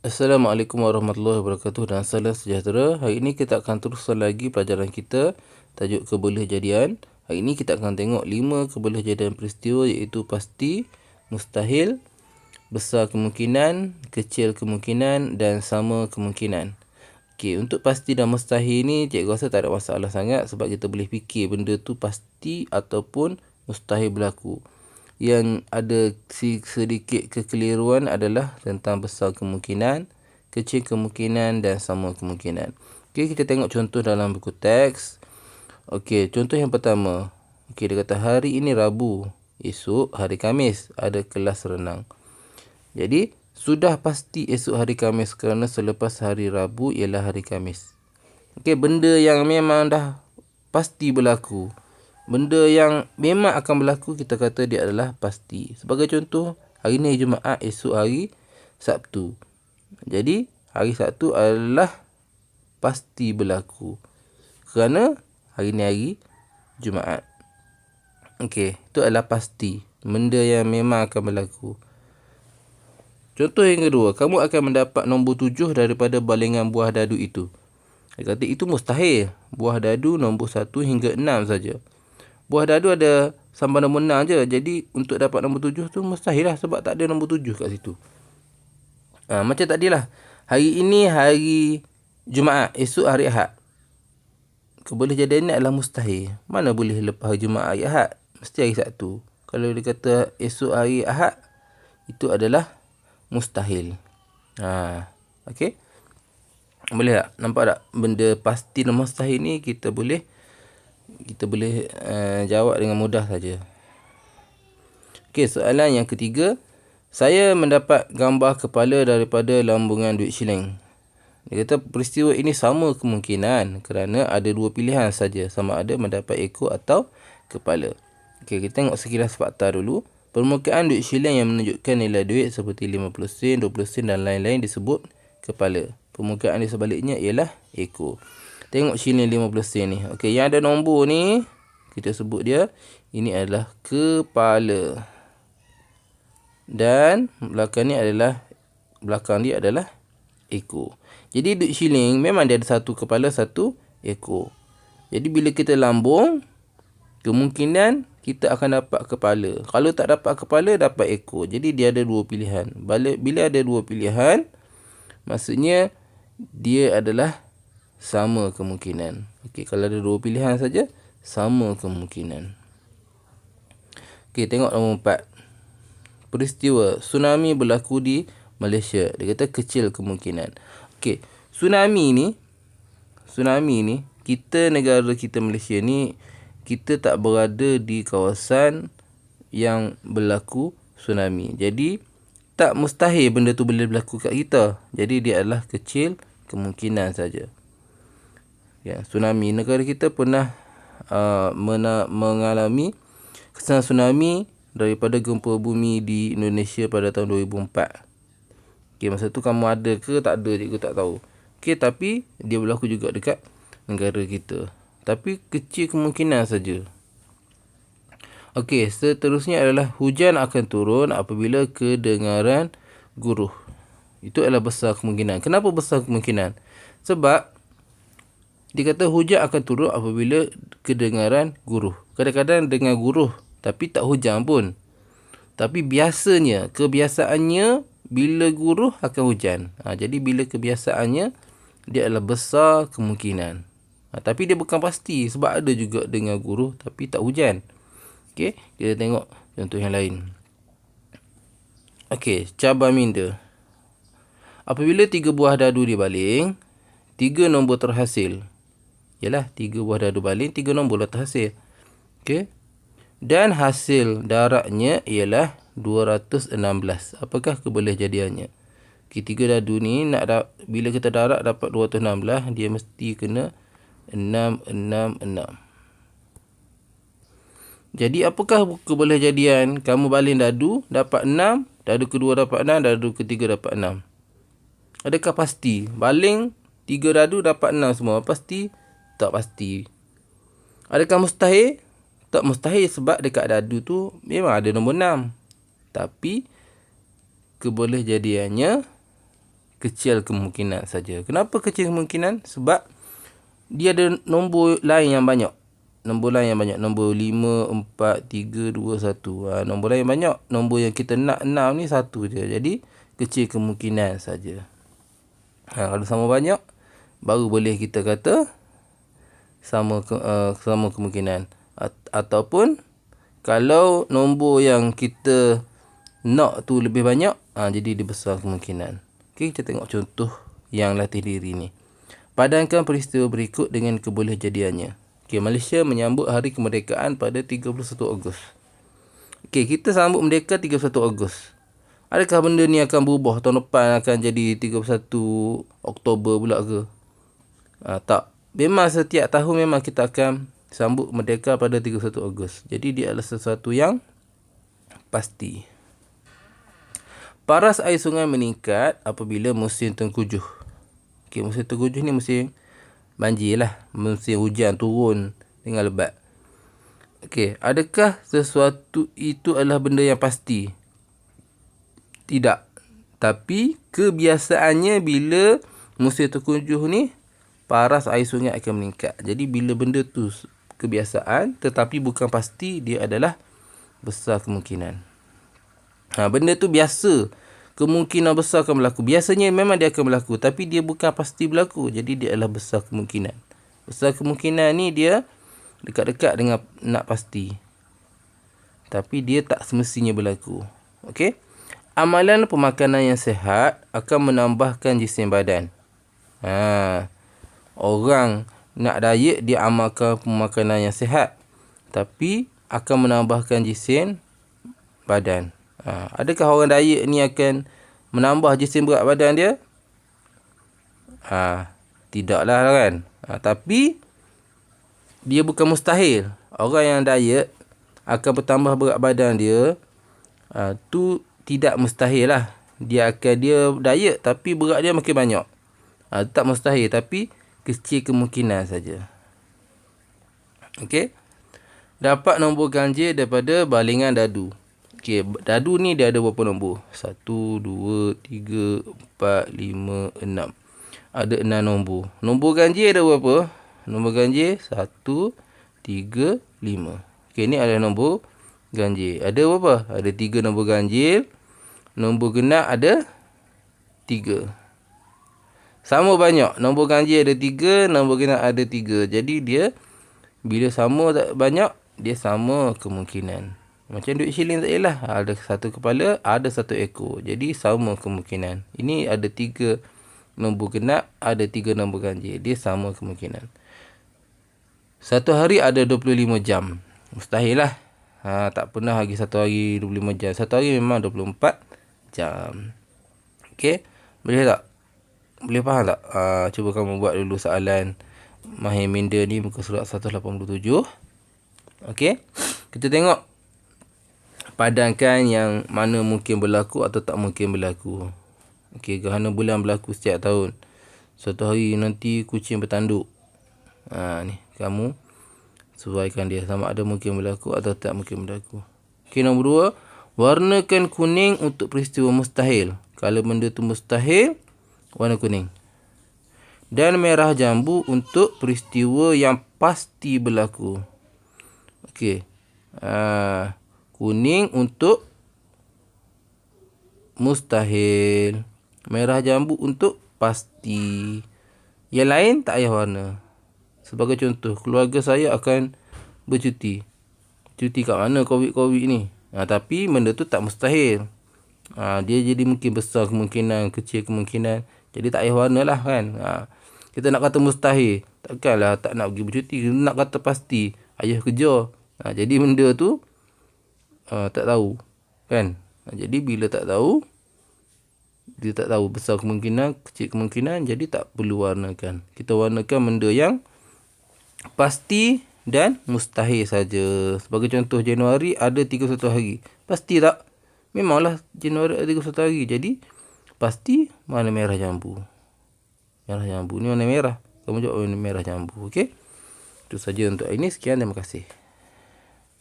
Assalamualaikum warahmatullahi wabarakatuh dan salam sejahtera. Hari ini kita akan teruskan lagi pelajaran kita tajuk keboleh jadian. Hari ini kita akan tengok lima keboleh jadian peristiwa iaitu pasti, mustahil, besar kemungkinan, kecil kemungkinan dan sama kemungkinan. Okey, untuk pasti dan mustahil ni cikgu rasa tak ada masalah sangat sebab kita boleh fikir benda tu pasti ataupun mustahil berlaku yang ada sedikit kekeliruan adalah tentang besar kemungkinan, kecil kemungkinan dan sama kemungkinan. Okey, kita tengok contoh dalam buku teks. Okey, contoh yang pertama. Okey, dia kata hari ini Rabu, esok hari Kamis ada kelas renang. Jadi, sudah pasti esok hari Kamis kerana selepas hari Rabu ialah hari Kamis. Okey, benda yang memang dah pasti berlaku benda yang memang akan berlaku kita kata dia adalah pasti. Sebagai contoh, hari ni Jumaat, esok hari Sabtu. Jadi, hari Sabtu adalah pasti berlaku. Kerana hari ni hari Jumaat. Okey, itu adalah pasti. Benda yang memang akan berlaku. Contoh yang kedua, kamu akan mendapat nombor tujuh daripada balingan buah dadu itu. Dia kata itu mustahil. Buah dadu nombor satu hingga enam saja buah dadu ada sampai nombor 6 je. Jadi untuk dapat nombor 7 tu mustahil lah sebab tak ada nombor 7 kat situ. Ha, macam tadi lah. Hari ini hari Jumaat. Esok hari Ahad. Keboleh jadi adalah mustahil. Mana boleh lepas hari Jumaat hari Ahad. Mesti hari Sabtu. Kalau dia kata esok hari Ahad. Itu adalah mustahil. Ha, okay. Boleh tak? Nampak tak? Benda pasti dan mustahil ni kita boleh kita boleh uh, jawab dengan mudah saja. Okey, soalan yang ketiga. Saya mendapat gambar kepala daripada lambungan duit shilling. Dia kata peristiwa ini sama kemungkinan kerana ada dua pilihan saja sama ada mendapat ekor atau kepala. Okey, kita tengok sekilas fakta dulu. Permukaan duit shilling yang menunjukkan nilai duit seperti 50 sen, 20 sen dan lain-lain disebut kepala. Permukaan di sebaliknya ialah ekor. Tengok sini 15 sen ni. Okey, yang ada nombor ni kita sebut dia ini adalah kepala. Dan belakang ni adalah belakang dia adalah ekor. Jadi duit shilling memang dia ada satu kepala, satu ekor. Jadi bila kita lambung kemungkinan kita akan dapat kepala. Kalau tak dapat kepala dapat ekor. Jadi dia ada dua pilihan. Bila ada dua pilihan maksudnya dia adalah sama kemungkinan. Okey, kalau ada dua pilihan saja, sama kemungkinan. Okey, tengok nombor empat. Peristiwa tsunami berlaku di Malaysia. Dia kata kecil kemungkinan. Okey, tsunami ni, tsunami ni, kita negara kita Malaysia ni, kita tak berada di kawasan yang berlaku tsunami. Jadi, tak mustahil benda tu boleh berlaku kat kita. Jadi, dia adalah kecil kemungkinan saja ya, tsunami. Negara kita pernah uh, mena- mengalami kesan tsunami daripada gempa bumi di Indonesia pada tahun 2004. Okay, masa tu kamu ada ke tak ada cikgu tak tahu. Okay, tapi dia berlaku juga dekat negara kita. Tapi kecil kemungkinan saja. Okey, seterusnya adalah hujan akan turun apabila kedengaran guruh. Itu adalah besar kemungkinan. Kenapa besar kemungkinan? Sebab dia kata hujan akan turun apabila kedengaran guruh. Kadang-kadang dengar guruh tapi tak hujan pun. Tapi biasanya, kebiasaannya bila guruh akan hujan. Ha, jadi bila kebiasaannya, dia adalah besar kemungkinan. Ha, tapi dia bukan pasti sebab ada juga dengar guruh tapi tak hujan. Okey, kita tengok contoh yang lain. Okey, cabar minda. Apabila tiga buah dadu dibaling, tiga nombor terhasil ialah tiga buah dadu baling, tiga nombor lah hasil. Okey. Dan hasil daratnya ialah 216. Apakah keboleh jadiannya? Okay, tiga dadu ni nak da- bila kita darat dapat 216, dia mesti kena 666. Jadi apakah keboleh jadian kamu baling dadu dapat 6, dadu kedua dapat 6, dadu ketiga dapat 6? Adakah pasti? Baling tiga dadu dapat 6 semua. Pasti tak pasti. Adakah mustahil? Tak mustahil sebab dekat dadu tu memang ada nombor 6. Tapi keboleh jadiannya kecil kemungkinan saja. Kenapa kecil kemungkinan? Sebab dia ada nombor lain yang banyak. Nombor lain yang banyak. Nombor 5, 4, 3, 2, 1. Ha, nombor lain yang banyak. Nombor yang kita nak 6 ni satu je. Jadi kecil kemungkinan saja. Ha, kalau sama banyak, baru boleh kita kata sama uh, sama kemungkinan. A- ataupun kalau nombor yang kita nak tu lebih banyak, ha, jadi dia besar kemungkinan. Okey, kita tengok contoh yang latih diri ni. Padankan peristiwa berikut dengan kebolehjadiannya. Okey, Malaysia menyambut hari kemerdekaan pada 31 Ogos. Okey, kita sambut merdeka 31 Ogos. Adakah benda ni akan berubah tahun depan akan jadi 31 Oktober pula ke? Ha, tak. Memang setiap tahun memang kita akan sambut merdeka pada 31 Ogos. Jadi dia adalah sesuatu yang pasti. Paras air sungai meningkat apabila musim tengkujuh. Okey, musim tengkujuh ni musim banjir lah. Musim hujan turun dengan lebat. Okey, adakah sesuatu itu adalah benda yang pasti? Tidak. Tapi kebiasaannya bila musim tengkujuh ni paras air sungai akan meningkat. Jadi bila benda tu kebiasaan tetapi bukan pasti dia adalah besar kemungkinan. Ha, benda tu biasa kemungkinan besar akan berlaku. Biasanya memang dia akan berlaku tapi dia bukan pasti berlaku. Jadi dia adalah besar kemungkinan. Besar kemungkinan ni dia dekat-dekat dengan nak pasti. Tapi dia tak semestinya berlaku. Okey. Amalan pemakanan yang sehat akan menambahkan jisim badan. Ha. Orang nak diet dia amalkan pemakanan yang sehat. Tapi akan menambahkan jisim badan. Ha, adakah orang diet ni akan menambah jisim berat badan dia? Ha, tidaklah kan. Ha, tapi dia bukan mustahil. Orang yang diet akan bertambah berat badan dia. Ha, tu tidak mustahil lah. Dia akan dia diet tapi berat dia makin banyak. Ha, tak mustahil tapi kecil kemungkinan saja. Okey. Dapat nombor ganjil daripada balingan dadu. Okey, dadu ni dia ada berapa nombor? 1 2 3 4 5 6. Ada 6 nombor. Nombor ganjil ada berapa? Nombor ganjil 1 3 5. Okey, ni ada nombor ganjil. Ada berapa? Ada 3 nombor ganjil. Nombor genap ada 3. Sama banyak. Nombor ganjil ada 3, nombor genap ada 3. Jadi dia bila sama tak banyak, dia sama kemungkinan. Macam duit shilling tak ialah. Ada satu kepala, ada satu ekor. Jadi sama kemungkinan. Ini ada tiga nombor genap, ada tiga nombor ganjil. Dia sama kemungkinan. Satu hari ada 25 jam. Mustahil lah. Ha, tak pernah lagi satu hari 25 jam. Satu hari memang 24 jam. Okey. Boleh tak? Boleh faham tak? Ha, cuba kamu buat dulu soalan Mahir Minda ni muka surat 187. Okey. Kita tengok padankan yang mana mungkin berlaku atau tak mungkin berlaku. Okey, gerhana bulan berlaku setiap tahun. Suatu hari nanti kucing bertanduk. Ha ni, kamu sesuaikan dia sama ada mungkin berlaku atau tak mungkin berlaku. Okey, nombor dua, warnakan kuning untuk peristiwa mustahil. Kalau benda tu mustahil, warna kuning. Dan merah jambu untuk peristiwa yang pasti berlaku. Okey. Ah, kuning untuk mustahil. Merah jambu untuk pasti. Yang lain tak payah warna. Sebagai contoh, keluarga saya akan bercuti. Cuti kat mana COVID-COVID ni? Ha, tapi benda tu tak mustahil. Ha, dia jadi mungkin besar kemungkinan, kecil kemungkinan. Jadi tak payah warna lah kan. Ha, kita nak kata mustahil. Takkanlah tak nak pergi bercuti. Kita nak kata pasti. Ayah kerja. Ha, jadi benda tu uh, tak tahu kan ha, jadi bila tak tahu dia tak tahu besar kemungkinan kecil kemungkinan jadi tak perlu warnakan kita warnakan benda yang pasti dan mustahil saja sebagai contoh Januari ada 31 hari pasti tak memanglah Januari ada 31 hari jadi pasti mana merah jambu. Merah jambu. Ni warna merah. Kamu jawab warna merah jambu okey? Itu saja untuk ini sekian terima kasih